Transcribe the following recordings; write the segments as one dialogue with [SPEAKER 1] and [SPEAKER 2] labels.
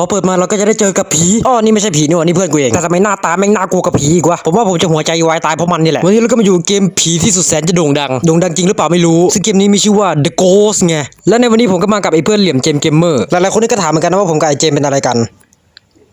[SPEAKER 1] พอเปิดมาเราก็จะได้เจอกับผีอ๋อนี่ไม่ใช่ผีนี่หว่านี่เพื่อนกูเองแต่ทำไมหน้าตาแม่งน่ากลัวกับผีอีกวะผมว่าผมจะหัวใจวายตายเพราะมันนี่แหละวันนี้เราก็มาอยู่เกมผีที่สุดแสนจะโด่งดังโด่งดังจริงหรือเปล่าไม่รู้ซึ่งเกมนี้มีชื่อว่า The Ghost ไงและในวันนี้ผมก็มากับไอ้เพื่อนเหลี่ยมเจมเกมเมอร์หลายๆคนนี่ก็ถามเหมือนกันนะว่าผมกับไอ้เจมเป็นอะไรกัน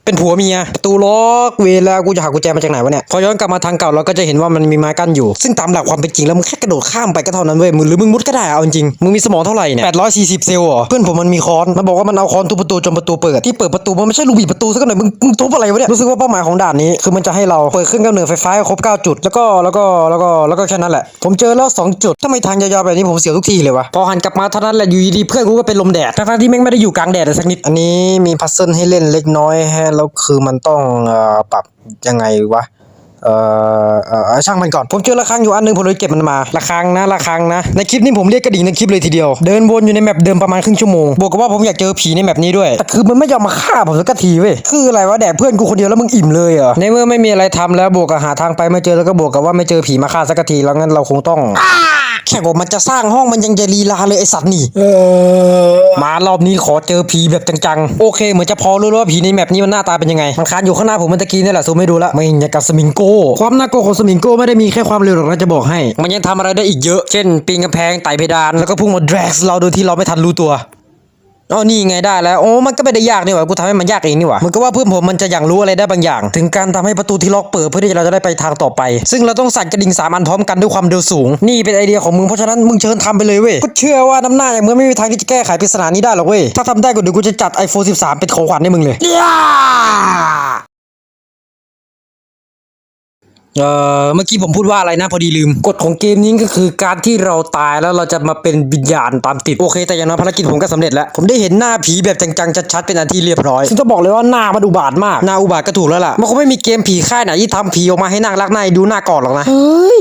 [SPEAKER 1] เป็นผัวเมียประตูล็อกเวลากูจะหากุญแจมาจากไหนวะเนี่ยพอย้อนกลับมาทางเก่าเราก็จะเห็นว่ามันมีไม้กั้นอยู่ ซึ่งตามหลักความเป็นจริงแล้วมึงแค่กระโดดข้ามไปก็เท่านั้นเว้ยมึงหรือมึงมุดก็ได้เอาจริงมึงมีสมองเท่าไหร่เนี่ย840เซลล์เหรอเพื่อนผมมันมีค้อนมันบอกว่ามันเอาค้อนทุบประตูจนประตูเปิดที่เปิดประตูมันไม่ใช่ลูกบิดประตูสักหน่อยมึงมึงทุบอะไรวะเนี่ยรู้สึกว่าเป้าหมายของด่านนี้คือมันจะให้เราเปิดเครื่องกำเนิดไฟฟ้าครบ9จุด แล้วก็แล้วก็แล้วก็แล้วก็แค่นั้นแหละ ผมเจอแล้วสองจุดถ้าไม่ทางยาวๆแบบนี้ผมเสียวทุกทีเลยวะพอหันกลับมาเท่านั้นแหละอยู่ดีๆเพื่อนกูก็เป็นลมแดดทั้งๆที่แม่งไม่ได้อยู่กลางแดดเลยสักนิดอันนี้มีพัซเซิลให้เล่นเล็กน้อยฮะแล้วคือมันต้องปรับยังไงวะ เอ่อเอ่อช่างมันก่อนผมเจอระฆังอยู่อันหนึงผมเลยเก็บมันมาระฆังนะระฆังนะ ในคลิปนี้ผมเรียกกระดิ่งในคลิปเลยทีเดียว เดินวนอยู่ในแมปเดิมประมาณครึ่งชั่วโมงบวกกับว่าผมอยากเจอผีในแมปนี้ด้วยแต่คือมันไม่ยอมมาฆ่าผมสักทีเว้ยคืออะไรวะแดกเพื่อนกูคนเดียวแล้วมึงอิ่มเลยเหรอในเมื่อไม่มีอะไรทำแล้วบวกกับหาทางไปไม่เจอแล้วก็บวกกับว่าไม่เจอผีมาฆ่าสักทีแล้วงั้นเราคงต้อง แค่ว่ามันจะสร้างห้องมันยังจะลีลาเลยไอสัตว์นี่เออมารอบนี้ขอเจอผีแบบจังๆ โอเคเหมือนจะพอรู้แล้วว่าผีในแมปนี้มันหน้าตาเป็นยังไง มันคานอยู่ข้างหน้าผมเมื่อตะกี้นี่แหละซูมไม่ดูละไม่อย่างกับสมิงโก้ความน่ากลัวของสมิงโก้ไม่ได้มีแค่ความเร็วหรอกนะจะบอกให้ มันยังทำอะไรได้อีกเยอะ เช่นปีนกำแพงไต่เพดานแล้วก็พุ่งมา drag เราโดยที่เราไม่ทันรู้ตัวอ๋อนี่ไงได้แล้ว โอ้ มันก็ไม่ได้ยากนี่หว่า กูทำให้มันยากเองนี่หว่า มันก็ว่าเพื่อนผมมันจะอย่างรู้อะไรได้บางอย่าง ถึงการทำให้ประตูที่ล็อกเปิดเพื่อที่เราจะได้ไปทางต่อไป ซึ่งเราต้องสั่นกระดิ่งสามอันพร้อมกันด้วยความเร็วสูง นี่เป็นไอเดียของมึง เพราะฉะนั้นมึงเชิญทำไปเลยเว้ย กูเชื่อว่าน้ำหน้าอย่างมึงไม่มีทางที่จะแก้ไขปริศนานี้ได้หรอกเว้ย ถ้าทำได้ก็เดี๋ยวกูจะจัด iPhone 13 เป็นของขวัญให้มึงเลยย่า เอ่อเมื่อกี้ผมพูดว่าอะไรนะ พอดีลืมกฎของเกมนี้ก็คือการที่เราตายแล้วเราจะมาเป็นวิญญาณตามติด โอเค แต่อย่างน้อยภารกิจผมก็สำเร็จแล้ว ผมได้เห็นหน้าผีแบบจังๆชัดๆเป็นอันที่เรียบร้อย ซึ่งจะบอกเลยว่าหน้ามันอุบาทมากหน้าอุบาทก็ถูกแล้วล่ะมันคงไม่มีเกมผีค่ายไหนที่ทำผีออกมาให้น่ารักน่าเอ็นดูน่ากอดหรอกนะเฮ้ย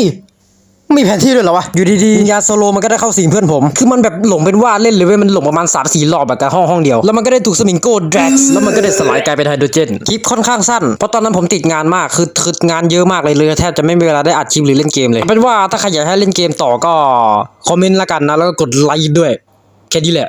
[SPEAKER 1] มีแผนที่ด้วยเหรอวะ อยู่ดีๆวิญญาณโซโลมันก็ได้เข้าสิงเพื่อนผม คือมันแบบหลงเป็นว่าเล่นเลยเว้ย มันหลงประมาณ3ามสี่รอบแบบกับห้องห้องเดียว แล้วมันก็ได้ถูกสมิงโก้ดรกส์แล้วมันก็ได้สลายกลายเป็นไฮโดรเจน คลิปค่อนข้างสั้น เพราะตอนนั้นผมติดงานมาก คือคืองานเยอะมากเลยเลยแทบจะไม่มีเวลาได้อัดคลิปหรือเล่นเกมเลยเอาเป็นว่าถ้าใครอยากให้เล่นเกมต่อก็คอมเมนต์ละกันนะ แล้วก็กดไลค์ด้วย แค่นี้แหละ